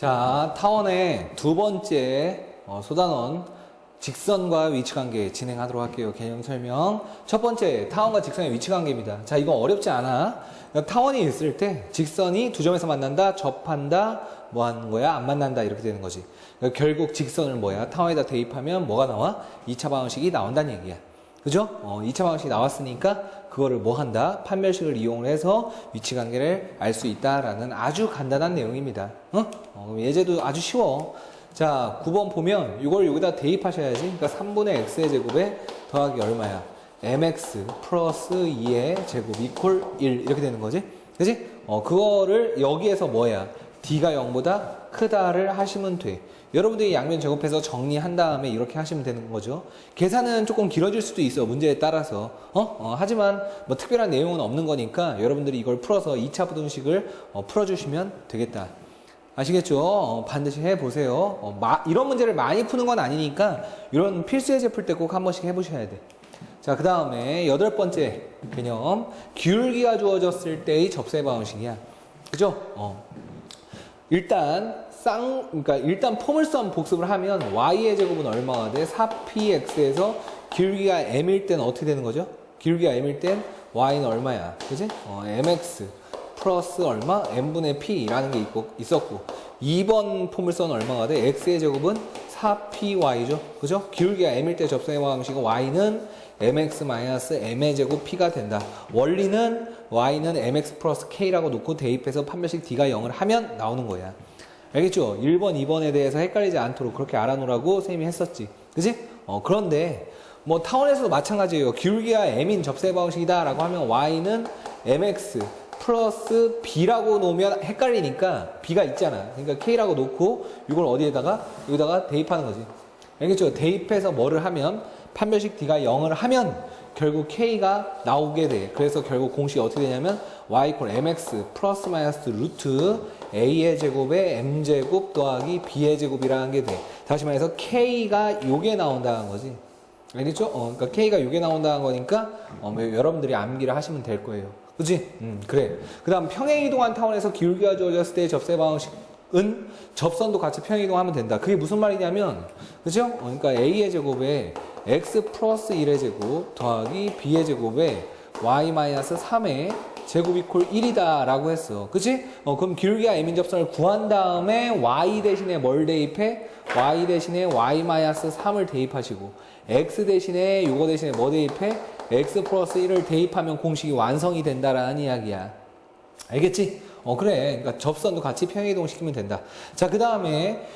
자, 타원의 두 번째 어, 소단원 직선과 위치 관계 진행하도록 할게요. 개념 설명. 첫 번째, 타원과 직선의 위치 관계입니다. 자, 이거 어렵지 않아. 그러니까 타원이 있을 때 직선이 두 점에서 만난다, 접한다, 뭐 하는 거야? 안 만난다, 이렇게 되는 거지. 그러니까 결국 직선을 뭐야? 타원에다 대입하면 뭐가 나와? 2차 방정식이 나온다는 얘기야. 그죠? 어, 2차 방정식이 나왔으니까 그거를 뭐 한다? 판별식을 이용을 해서 위치 관계를 알 수 있다라는 아주 간단한 내용입니다. 어? 어, 예제도 아주 쉬워. 자, 9번 보면 이걸 여기다 대입하셔야지. 그러니까 3분의 x의 제곱에 더하기 얼마야? mx 플러스 2의 제곱 이퀄 1 이렇게 되는 거지. 그지? 어, 그거를 여기에서 뭐야? D가 0보다 크다를 하시면 돼. 여러분들이 양면 제곱해서 정리한 다음에 이렇게 하시면 되는 거죠. 계산은 조금 길어질 수도 있어. 문제에 따라서. 어? 어, 하지만 뭐 특별한 내용은 없는 거니까 여러분들이 이걸 풀어서 2차 부등식을 어, 풀어주시면 되겠다. 아시겠죠? 어, 반드시 해보세요. 어, 마- 이런 문제를 많이 푸는 건 아니니까 이런 필수 예제 풀 때 꼭 한 번씩 해보셔야 돼. 자, 그 다음에 여덟 번째 개념. 기울기가 주어졌을 때의 접세 방식이야. 그죠? 어. 일단 쌍 그러니까 일단 포물선 복습을 하면 y의 제곱은 얼마가 돼? 4px에서 기울기가 m일 때는 어떻게 되는 거죠? 기울기가 m일 땐 y는 얼마야? 그지? 어, mx 플러스 얼마? m분의 p라는 게 있고, 있었고 2번 포물선 얼마가 돼? x의 제곱은 4py죠. 그죠? 기울기가 m일 때 접선의 방식은 y는 mx 마이너스 m의 제곱 p가 된다. 원리는 y는 mx 플러스 k라고 놓고 대입해서 판별식 d가 0을 하면 나오는 거야. 알겠죠? 1번, 2번에 대해서 헷갈리지 않도록 그렇게 알아놓으라고 선생님이 했었지. 그지? 어, 그런데 뭐 타원에서도 마찬가지예요. 기울기가 m인 접세 방식이다라고 하면 y는 mx 플러스 b라고 놓으면 헷갈리니까 b가 있잖아. 그러니까 k라고 놓고 이걸 어디에다가 여기다가 대입하는 거지. 알겠죠? 대입해서 뭐를 하면 판별식 d가 0을 하면 결국 k가 나오게 돼. 그래서 결국 공식이 어떻게 되냐면 y 이퀄 mx 플러스 마이너스 루트 a의 제곱에 m 제곱 더하기 b의 제곱이라는 게 돼. 다시 말해서 k가 요게 나온다는 거지. 알겠죠? 어, 그러니까 k가 요게 나온다는 거니까 어, 뭐 여러분들이 암기를 하시면 될 거예요. 그지? 음, 그래. 그 다음 평행이동한 타원에서 기울기가 주어졌을 때의 접세 방식은 접선도 같이 평행이동하면 된다. 그게 무슨 말이냐면, 그죠? 어, 그러니까 a의 제곱에 x 플러스 1의 제곱 더하기 b의 제곱에 y 마이너스 3의 제곱 이퀄 1이다 라고 했어. 그치? 어, 그럼 기울기가 m인 접선을 구한 다음에 y 대신에 뭘 대입해? y 대신에 y 마이너스 3을 대입하시고 x 대신에 요거 대신에 뭐 대입해? X 플러스 1을 대입하면 공식이 완성이 된다라는 이야기야. 알겠지? 어 그래. 그러니까 접선도 같이 평행이동 시키면 된다. 자, 그 다음에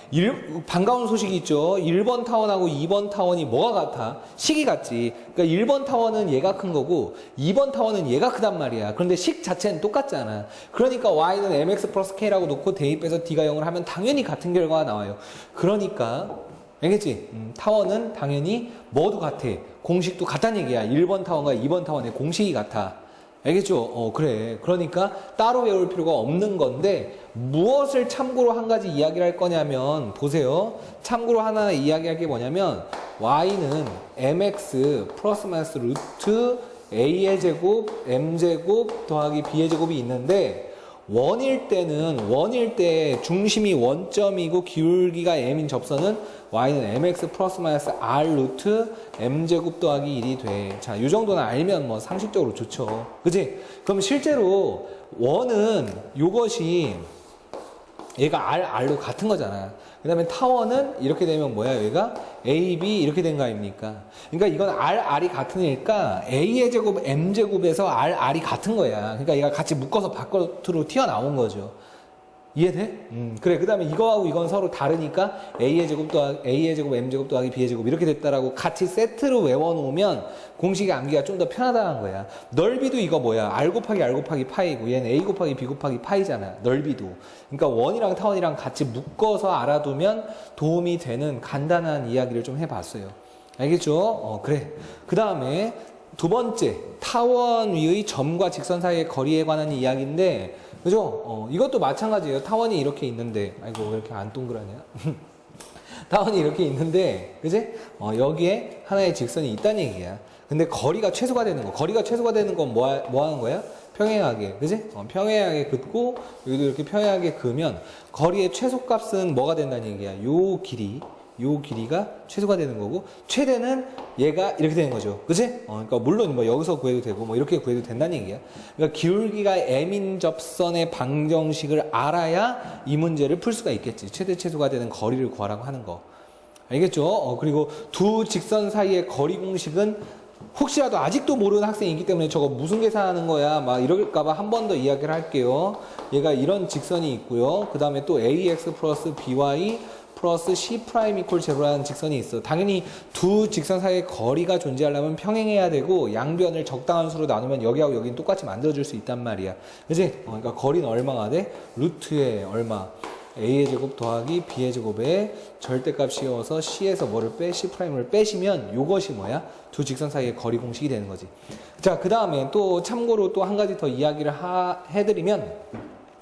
반가운 소식이 있죠. 1번 타원하고 2번 타원이 뭐가 같아? 식이 같지. 그러니까 1번 타원은 얘가 큰 거고 2번 타원은 얘가 크단 말이야. 그런데 식 자체는 똑같잖아. 그러니까 y는 mx 플러스 k라고 놓고 대입해서 d가 0을 하면 당연히 같은 결과가 나와요. 그러니까 알겠지? 음, 타원은 당연히 뭐도 같아. 공식도 같다는 얘기야. 1번 타원과 2번 타원의 공식이 같아. 알겠죠? 어, 그래. 그러니까 따로 외울 필요가 없는 건데, 무엇을 참고로 한 가지 이야기를 할 거냐면, 보세요. 참고로 하나 이야기할 게 뭐냐면, y는 mx 플러스 마이너스 루트 a의 제곱, m제곱 더하기 b의 제곱이 있는데, 원일 때는 원일 때 중심이 원점이고 기울기가 m인 접선은 y는 mx 플러스 마이너스 r 루트 m 제곱 더하기 1이 돼. 자, 이 정도는 알면 뭐 상식적으로 좋죠. 그지? 그럼 실제로 원은 요것이 얘가 R, R로 같은 거잖아. 그 다음에 타원은 이렇게 되면 뭐야, 여기가? A, B 이렇게 된 거 아닙니까? 그러니까 이건 R, R이 같은 애니까 A의 제곱, M제곱에서 R, R이 같은 거야. 그러니까 얘가 같이 묶어서 바깥으로 튀어나온 거죠. 이해돼? 음, 그래. 그 다음에 이거하고 이건 서로 다르니까 A의 제곱 더하기, A의 제곱, M제곱 더하기 B의 제곱 이렇게 됐다라고 같이 세트로 외워놓으면 공식의 암기가 좀 더 편하다는 거야. 넓이도 이거 뭐야? R 곱하기 R 곱하기 파이고 얘는 A 곱하기 B 곱하기 파이잖아. 넓이도. 그러니까 원이랑 타원이랑 같이 묶어서 알아두면 도움이 되는 간단한 이야기를 좀 해봤어요. 알겠죠? 어, 그래. 그 다음에 두 번째, 타원 위의 점과 직선 사이의 거리에 관한 이야기인데, 그죠? 어, 이것도 마찬가지예요. 타원이 이렇게 있는데, 아이고, 왜 이렇게 안 동그라냐? 타원이 이렇게 있는데, 그지? 어, 여기에 하나의 직선이 있다는 얘기야. 근데 거리가 최소가 되는 거. 거리가 최소가 되는 건 뭐, 하- 뭐 하는 거야? 평행하게, 그지? 어, 평행하게 긋고 여기도 이렇게 평행하게 그으면 거리의 최소값은 뭐가 된다는 얘기야? 요 길이, 요 길이가 최소가 되는 거고 최대는 얘가 이렇게 되는 거죠. 그지? 어, 그러니까 물론 뭐 여기서 구해도 되고 뭐 이렇게 구해도 된다는 얘기야. 그러니까 기울기가 m인 접선의 방정식을 알아야 이 문제를 풀 수가 있겠지. 최대 최소가 되는 거리를 구하라고 하는 거. 알겠죠? 어, 그리고 두 직선 사이의 거리 공식은 혹시라도 아직도 모르는 학생이 있기 때문에 저거 무슨 계산하는 거야 막 이럴까봐 한 번 더 이야기를 할게요. 얘가 이런 직선이 있고요. 그 다음에 또 ax 플러스 by 플러스 c 프라임 이퀄 제로라는 직선이 있어. 당연히 두 직선 사이의 거리가 존재하려면 평행해야 되고 양변을 적당한 수로 나누면 여기하고 여기는 똑같이 만들어줄 수 있단 말이야. 그지? 어, 그러니까 거리는 얼마가 돼? 루트에 얼마? a의 제곱 더하기 b의 제곱에 절대값 씌워서 c에서 뭐를 빼? c 프라임을 빼시면 이것이 뭐야? 두 직선 사이의 거리 공식이 되는 거지. 자, 그 다음에 또 참고로 또 한 가지 더 이야기를 하, 해드리면,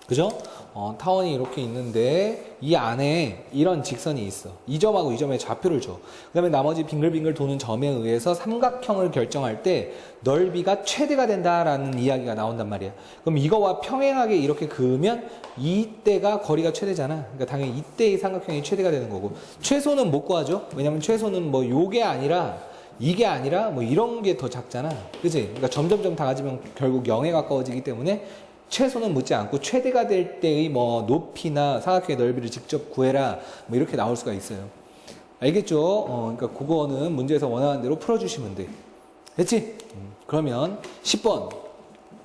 그죠? 어, 타원이 이렇게 있는데 이 안에 이런 직선이 있어. 이 점하고 이 점에 좌표를 줘. 그 다음에 나머지 빙글빙글 도는 점에 의해서 삼각형을 결정할 때 넓이가 최대가 된다라는 이야기가 나온단 말이야. 그럼 이거와 평행하게 이렇게 그으면 이때가 거리가 최대잖아. 그러니까 당연히 이때의 삼각형이 최대가 되는 거고 최소는 못 구하죠. 왜냐면 최소는 뭐 요게 아니라 이게 아니라 뭐 이런 게 더 작잖아. 그지? 그러니까 점점점 작아지면 결국 0에 가까워지기 때문에 최소는 묻지 않고 최대가 될 때의 뭐 높이나 사각형의 넓이를 직접 구해라 뭐 이렇게 나올 수가 있어요. 알겠죠? 어, 그러니까 그거는 문제에서 원하는 대로 풀어주시면 돼. 됐지? 음, 그러면 10번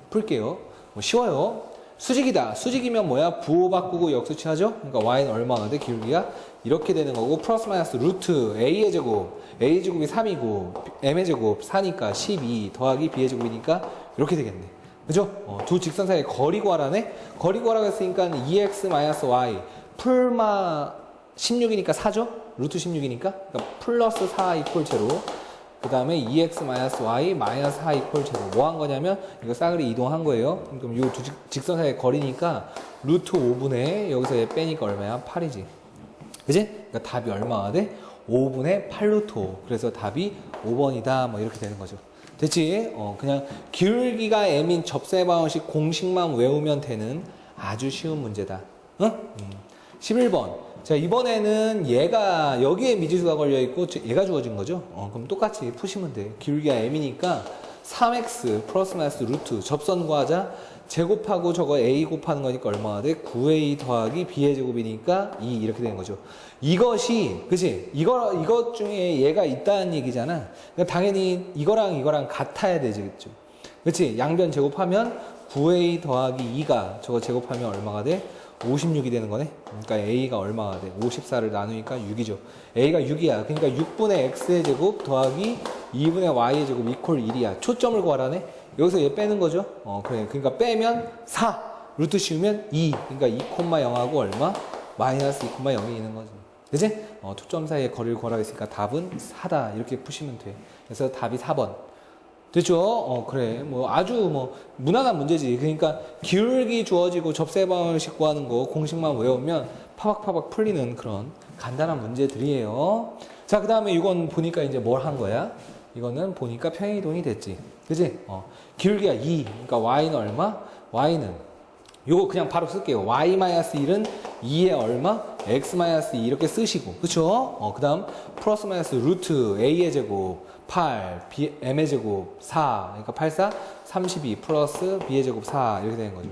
풀게요. 뭐 쉬워요. 수직이다. 수직이면 뭐야? 부호 바꾸고 역수치하죠? 그러니까 y는 얼마나 돼? 기울기가 이렇게 되는 거고 플러스 마이너스 루트 a의 제곱 a 제곱이 3이고 m의 제곱 4니까 12 더하기 b의 제곱이니까 이렇게 되겠네. 그죠? 어, 두 직선 사이의 거리 구하라네? 거리 구하라고 했으니까 2x 마이너스 y 풀마 16이니까 4죠? 루트 16이니까 그러니까 플러스 4 이퀄 제로 그 다음에 2x 마이너스 y 마이너스 4 이퀄 제로 뭐 한 거냐면 이거 싸그리 이동한 거예요 그럼 이 두 직선 사이의 거리니까 루트 5분의 여기서 얘 빼니까 얼마야? 8이지 그지? 그러니까 답이 얼마가 돼? 5분의 8루트 5 그래서 답이 5번이다 뭐 이렇게 되는 거죠 됐지? 어, 그냥 기울기가 m인 접세 방식 공식만 외우면 되는 아주 쉬운 문제다. 응? 음. 11번. 자, 이번에는 얘가 여기에 미지수가 걸려 있고 저- 얘가 주어진 거죠. 어, 그럼 똑같이 푸시면 돼. 기울기가 m이니까 3x 플러스 마이너스 루트 접선 구하자 제곱하고 저거 a 곱하는 거니까 얼마나 돼? 9a 더하기 b의 제곱이니까 2 이렇게 되는 거죠. 이것이 그지? 이거 이것 중에 얘가 있다는 얘기잖아. 그러니까 당연히 이거랑 이거랑 같아야 되겠죠. 그렇지? 양변 제곱하면 9a 더하기 2가 저거 제곱하면 얼마가 돼? 56이 되는 거네. 그러니까 a가 얼마가 돼? 54를 나누니까 6이죠. a가 6이야. 그러니까 6분의 x의 제곱 더하기 2분의 y의 제곱 이퀄 1이야. 초점을 구하라네. 여기서 얘 빼는 거죠. 어, 그래. 그러니까 빼면 4. 루트 씌우면 2. 그러니까 2,0하고 얼마? 마이너스 2,0이 있는 거지. 그지? 어, 초점 사이의 거리를 구하라고 했으니까 답은 4다. 이렇게 푸시면 돼. 그래서 답이 4번. 됐죠? 어, 그래. 뭐 아주 뭐 무난한 문제지. 그러니까 기울기 주어지고 접세 방식 구하는 거 공식만 외우면 파박파박 풀리는 그런 간단한 문제들이에요. 자, 그 다음에 이건 보니까 이제 뭘 한 거야? 이거는 보니까 평행이동이 됐지. 그지? 어, 기울기가 2. 그러니까 y는 얼마? y는 요거 그냥 바로 쓸게요. y-1은 2에 얼마? x-2 이렇게 쓰시고. 그쵸? 어, 그 다음 플러스 마이너스 루트 a의 제곱 8, b, m의 제곱 4. 그러니까 8, 4, 32 플러스 b의 제곱 4 이렇게 되는 거죠.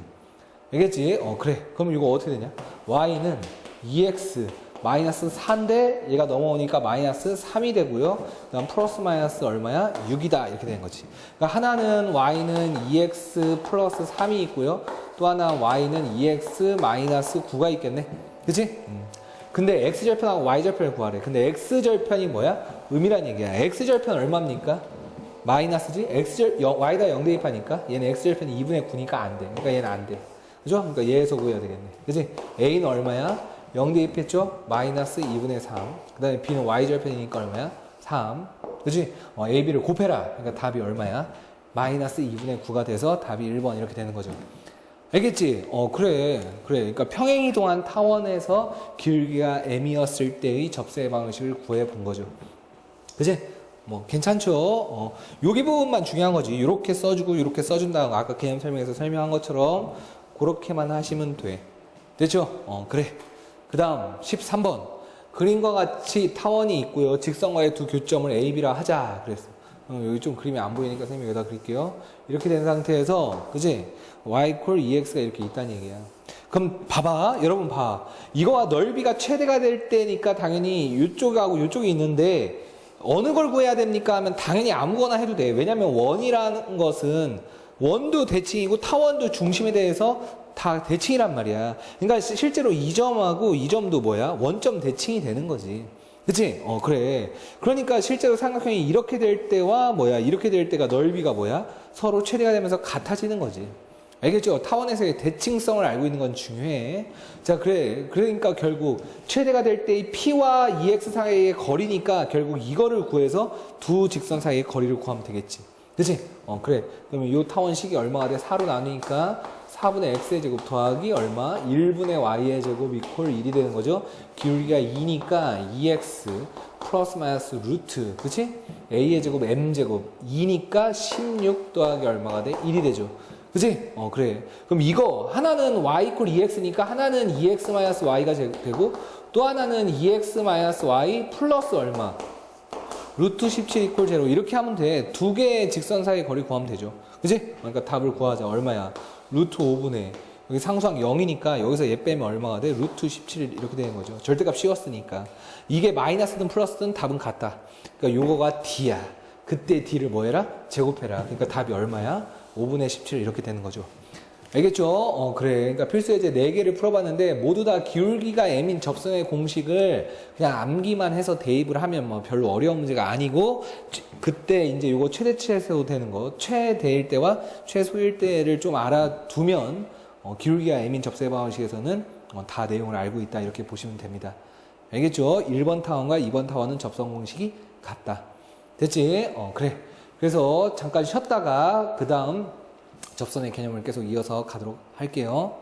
알겠지? 어, 그래. 그럼 이거 어떻게 되냐? y는 2x 마이너스 4인데 얘가 넘어오니까 마이너스 3이 되고요. 그다음 플러스 마이너스 얼마야? 6이다 이렇게 되는 거지. 그러니까 하나는 y는 2x 플러스 3이 있고요. 또 하나 y는 2x 마이너스 9가 있겠네. 그치? 음. 근데 x절편하고 y절편을 구하래. 근데 x절편이 뭐야? 음이란 얘기야. x절편 얼마입니까? 마이너스지? x절, 영- y다 0 대입하니까 얘는 x절편이 2분의 9니까 안 돼. 그러니까 얘는 안 돼. 그죠? 그러니까 얘에서 구해야 되겠네. 그지? a는 얼마야? 0 대입했죠? 마이너스 2분의 3. 그 다음에 b는 y절편이니까 얼마야? 3. 그지? 어, a, b를 곱해라. 그러니까 답이 얼마야? 마이너스 2분의 9가 돼서 답이 1번 이렇게 되는 거죠. 알겠지? 어, 그래. 그래. 그러니까 평행이동한 타원에서 기울기가 m이었을 때의 접세 방식을 구해 본 거죠. 그지? 뭐 괜찮죠? 어, 여기 부분만 중요한 거지. 이렇게 써주고 이렇게 써준다는 거 아까 개념 설명에서 설명한 것처럼 그렇게만 하시면 돼. 됐죠? 어, 그래. 그 다음 13번. 그림과 같이 타원이 있고요. 직선과의 두 교점을 A, B라 하자. 그랬어. 어, 여기 좀 그림이 안 보이니까 선생님이 여기다 그릴게요. 이렇게 된 상태에서, 그지? y equal ex가 이렇게 있다는 얘기야. 그럼 봐봐. 여러분 봐. 이거와 넓이가 최대가 될 때니까 당연히 이쪽하고 이쪽이 있는데 어느 걸 구해야 됩니까? 하면 당연히 아무거나 해도 돼. 왜냐면 원이라는 것은 원도 대칭이고 타원도 중심에 대해서 다 대칭이란 말이야. 그러니까 시- 실제로 이 점하고 이 점도 뭐야? 원점 대칭이 되는 거지. 그치? 어, 그래. 그러니까 실제로 삼각형이 이렇게 될 때와 뭐야? 이렇게 될 때가 넓이가 뭐야? 서로 최대가 되면서 같아지는 거지. 알겠죠? 타원에서의 대칭성을 알고 있는 건 중요해. 자, 그래. 그러니까 결국 최대가 될 때 이 P와 EX 사이의 거리니까 결국 이거를 구해서 두 직선 사이의 거리를 구하면 되겠지. 그치? 어, 그래. 그러면 이 타원 식이 얼마가 돼? 4로 나누니까 4분의 x의 제곱 더하기 얼마? 1분의 y의 제곱 이퀄 1이 되는 거죠. 기울기가 2니까 2x 플러스 마이너스 루트. 그치? a의 제곱 m 제곱 2니까 16 더하기 얼마가 돼? 1이 되죠. 그치? 어, 그래. 그럼 이거 하나는 y 이퀄 2x니까 하나는 2x 마이너스 y가 제- 되고 또 하나는 2x 마이너스 y 플러스 얼마? 루트 17 이퀄 제로 이렇게 하면 돼. 두 개의 직선 사이의 거리 구하면 되죠. 그지? 그러니까 답을 구하자. 얼마야? 루트 5분의 여기 상수항 0이니까 여기서 얘 빼면 얼마가 돼? 루트 17 이렇게 되는 거죠. 절대값 씌웠으니까. 이게 마이너스든 플러스든 답은 같다. 그러니까 요거가 D야. 그때 D를 뭐 해라? 제곱해라. 그러니까 답이 얼마야? 5분의 17 이렇게 되는 거죠. 알겠죠? 어, 그래. 그러니까 필수 예제 4개를 풀어봤는데 모두 다 기울기가 m인 접선의 공식을 그냥 암기만 해서 대입을 하면 뭐 별로 어려운 문제가 아니고 치- 그때 이제 요거 최대치에서 되는 거 최대일 때와 최소일 때를 좀 알아두면 어, 기울기가 m인 접선의 방식에서는 어, 다 내용을 알고 있다 이렇게 보시면 됩니다. 알겠죠? 1번 타원과 2번 타원은 접선 공식이 같다. 됐지? 어, 그래. 그래서 잠깐 쉬었다가 그 다음 접선의 개념을 계속 이어서 가도록 할게요.